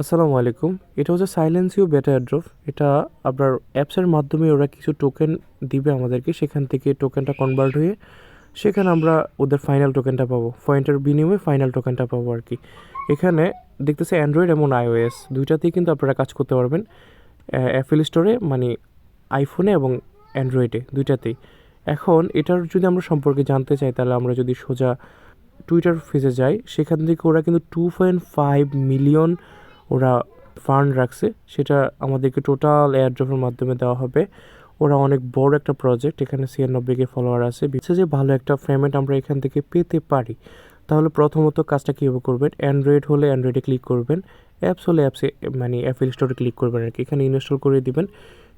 আসসালামু আলাইকুম। এটা হচ্ছে সাইলেন্সিও বেটা অ্যাড্রপ এটা আপনার অ্যাপসের মাধ্যমে ওরা কিছু টোকেন দিবে আমাদেরকে। সেখান থেকে টোকেনটা কনভার্ট হয়ে সেখানে আমরা ওদের ফাইনাল টোকেনটা পাবো। পয়েন্টের বিনিময়ে ফাইনাল টোকেনটা পাবো আর কি এখানে দেখতেছে অ্যান্ড্রয়েড এবং আইওএস দুইটাতেই কিন্তু আপনারা কাজ করতে পারবেন। অ্যাপেল স্টোরে মানে আইফোনে এবং অ্যান্ড্রয়েডে দুইটাতেই। এখন এটার যদি আমরা সম্পর্কে জানতে চাই, তাহলে আমরা যদি সোজা টুইটার ফেজে যাই, সেখান থেকে ওরা কিন্তু টু পয়েন্ট ফাইভ মিলিয়ন ওরা ফান্ড রাখছে, সেটা আমাদেরকে টোটাল এয়ারড্রপের মাধ্যমে দেওয়া হবে। ওরা অনেক বড় একটা প্রজেক্ট এখানে ছিয়ানব্বই কে ফলোয়ার আছে। বিশেষ যে ভালো একটা পেমেন্ট আমরা এখান থেকে পেতে পারি। তাহলে প্রথমত কাজটা কীভাবে করবেন? অ্যান্ড্রয়েড হলে অ্যান্ড্রয়েডে ক্লিক করবেন। অ্যাপস হলে অ্যাপসে মানে অ্যাপেল স্টোরে ক্লিক করবেন আর কি। এখানে ইনস্টল করে দিবেন।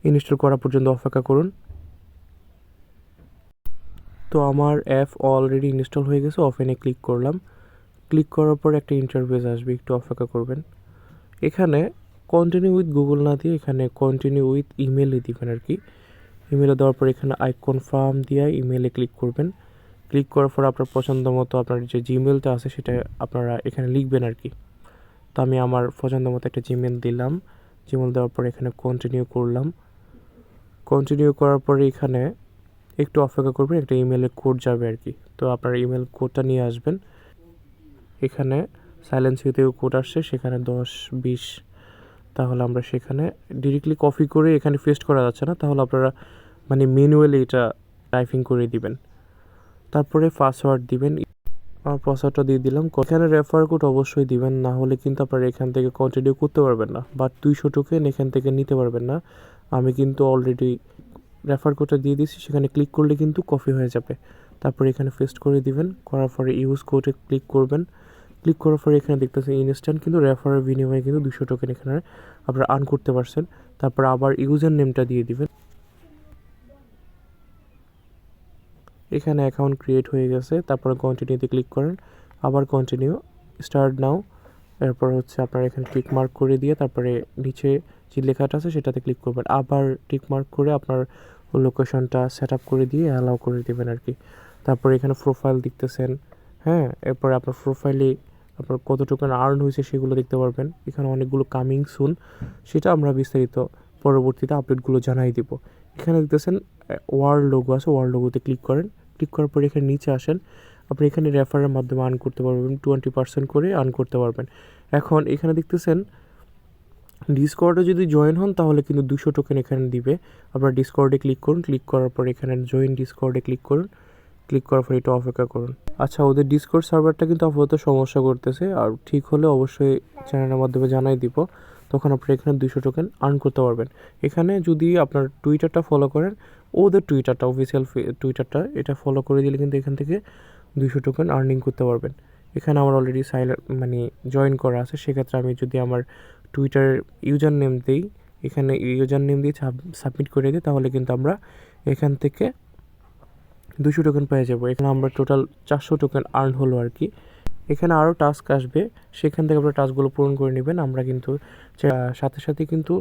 ইনস্টল করা পর্যন্ত অপেক্ষা করুন। তো আমার অ্যাপ অলরেডি ইনস্টল হয়ে গেছে অফেনে ক্লিক করলাম। ক্লিক করার পর একটা ইন্টারভিউস আসবে, একটু অপেক্ষা করবেন। এখানে কন্টিনিউ উইথ গুগল না দিয়ে এখানে কন্টিনিউ উইথ ইমেলে দিবেন আর কি। ইমেলে দেওয়ার পর এখানে আই কনফার্ম দিয়ে ইমেলে ক্লিক করবেন। ক্লিক করার পর আপনার পছন্দ মতো আপনার যে জিমেলটা আছে সেটা আপনারা এখানে লিখবেন আর কি। তো আমি আমার পছন্দ মতো একটা জিমেল দিলাম। জিমেল দেওয়ার পর এখানে কন্টিনিউ করলাম। কন্টিনিউ করার পরে এখানে একটু অপেক্ষা করবেন, একটা ইমেলের কোড যাবে আর কি। তো আপনার ইমেল কোডটা নিয়ে আসবেন। এখানে সাইলেন্স হিতেও কোড আসছে, সেখানে দশ, বিশ, তাহলে আমরা সেখানে ডিরেক্টলি কপি করে এখানে পেস্ট করা যাচ্ছে না, তাহলে আপনারা মানে ম্যানুয়ালি এটা টাইপিং করে দিবেন। তারপরে পাসওয়ার্ড দিবেন। আমার পাসওয়ার্ডটা দিয়ে দিলাম। এখানে রেফার কোড অবশ্যই দিবেন, না হলে কিন্তু আপনারা এখান থেকে কন্টিনিউ করতে পারবেন না বাট দুইশো টোকেন এখান থেকে নিতে পারবেন না। আমি কিন্তু অলরেডি রেফার কোডটা দিয়ে দিয়েছি, সেখানে ক্লিক করলে কিন্তু কপি হয়ে যাবে। তারপরে এখানে পেস্ট করে দিবেন, করার পরে ইউজ কোডে ক্লিক করবেন। ক্লিক করার পরে এখানে দেখতেছেন ইনস্ট্যান্ট কিন্তু রেফারের বিনিময়ে কিন্তু দুশো টোকেন এখানে আপনারা আর্ন করতে পারছেন। তারপর আবার ইউজার নেমটা দিয়ে দিবেন। এখানে অ্যাকাউন্ট ক্রিয়েট হয়ে গেছে, তারপরে কন্টিনিউতে ক্লিক করেন। আবার কন্টিনিউ স্টার্ট নাও এরপর হচ্ছে আপনার এখানে টিক মার্ক করে দিয়ে তারপরে নিচে যে লেখাটা আছে সেটাতে ক্লিক করবেন। আবার টিক মার্ক করে আপনার লোকেশনটা সেট আপ করে দিয়ে অ্যালাউ করে দেবেন আর কি তারপরে এখানে প্রোফাইল দেখতেছেন হ্যাঁ? এরপরে আপনার প্রোফাইলে আপনার কত টোকেন আর্ন হয়েছে সেগুলো দেখতে পারবেন। এখানে অনেকগুলো কামিং সুন সেটা আমরা বিস্তারিত পরবর্তীতে আপডেটগুলো জানাই দিব। এখানে দেখতেছেন ওয়ার্ল্ড লোগো আছে ওয়ার্ল্ড লোগোতে ক্লিক করেন। ক্লিক করার পর এখানে নিচে আসেন। আপনি এখানে রেফারের মাধ্যমে আর্ন করতে পারবেন টোয়েন্টি পার্সেন্ট করে আর্ন করতে পারবেন। এখন এখানে দেখতেছেন ডিসকর্ডে যদি জয়েন হন, তাহলে কিন্তু দুশো টোকেন এখানে দিবে। আপনার ডিসকর্ডে ক্লিক করুন। ক্লিক করার পর এখানে জয়েন ডিসকর্ডে ক্লিক করুন। ক্লিক করার পর এটা অপেক্ষা করুন। আচ্ছা ওদের ডিসকর্ড সার্ভারটা কিন্তু আপাতত সমস্যা করতেছে। আর ঠিক হলে অবশ্যই চ্যানেলের মাধ্যমে জানাই দিব। তখন আপনি এখানে দুশো টোকেন আর্ন করতে পারবেন। এখানে যদি আপনার টুইটারটা ফলো করেন, ওদের টুইটারটা অফিসিয়াল টুইটারটা এটা ফলো করে দিলে কিন্তু এখান থেকে দুশো টোকেন আর্নিং করতে পারবেন। এখানে আমার অলরেডি সাইলেন্ট মানে জয়েন করা আছে। সেক্ষেত্রে আমি যদি আমার টুইটার ইউজার নেম দিই, এখানে ইউজার নেম দিয়ে সাবমিট করে দিই, তাহলে কিন্তু আমরা এখান থেকে দুশো টোকেন পেয়ে যাব। এখানে আমরা টোটাল চারশো টোকেন আর্ন হলো আর কি। এখানে আরও টাস্ক আসবে। সেখান থেকে আপনারা টাস্কগুলো পূরণ করে নেবেন। আমরা কিন্তু সাথে সাথে কিন্তু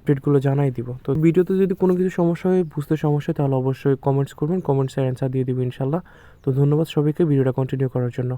আপডেটগুলো জানাই দিব। তো ভিডিওতে যদি কোনো কিছু সমস্যা হয়, বুঝতে সমস্যা তাহলে অবশ্যই কমেন্টস করবেন। কমেন্টসের অ্যান্সার দিয়ে দেবো ইনশাল্লাহ তো ধন্যবাদ সবাইকে। ভিডিওটা কন্টিনিউ করার জন্য।